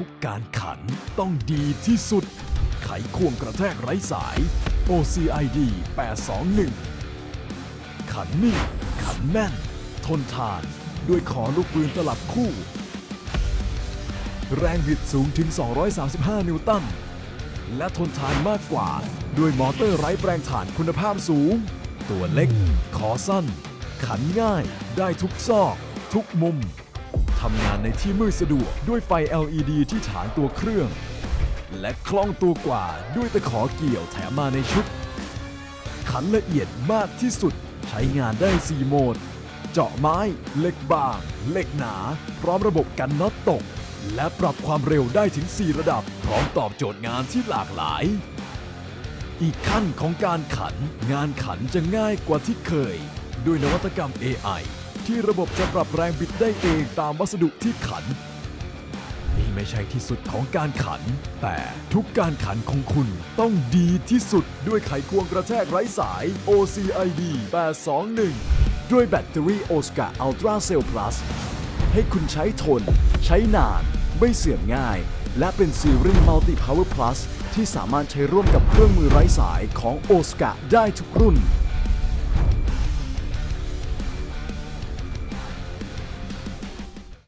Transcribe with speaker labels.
Speaker 1: ทุกการขันต้องดีที่สุด ไขควงกระแทกไร้สาย OCID 821 ขันนิ่งขันแน่น ทนทาน ด้วยขอลูกปืนตลับคู่ แรงบิดสูงถึง 235 นิวตัน และทนทานมากกว่า ด้วยมอเตอร์ไร้แปรงถ่านคุณภาพสูง ตัวเล็ก ขอสั้น ขันง่าย ได้ทุกซอก ทุกมุม ทำงานในที่มืดสะดวกด้วยไฟ LED ที่ฐานตัวเครื่อง และคล่องตัวกว่าด้วยตะขอเกี่ยวแถมมาในชุด ขันละเอียดมากที่สุดใช้งานได้ 4 โหมด เจาะไม้ เหล็กบาง เหล็กหนา พร้อมระบบกันน็อตตก และปรับความเร็วได้ถึง 4 ระดับ พร้อมตอบโจทย์งานที่หลากหลาย อีกขั้นของการขัน งานขันจะง่ายกว่าที่เคย ด้วยนวัตกรรม AI ที่ระบบจะปรับแรงบิดได้เองตามวัสดุที่ขัน นี่ไม่ใช่ที่สุดของการขัน แต่ทุกการขันของคุณต้องดีที่สุดด้วยไขควงกระแทกไร้สาย OCID 821 ด้วยแบตเตอรี่ Oscar Ultra Cell Plus ให้คุณใช้ทน ใช้นาน ไม่เสื่อมง่าย และเป็นซีรีส์ Multi Power Plus ที่สามารถใช้ร่วมกับเครื่องมือไร้สายของ Oscar ได้ทุกรุ่น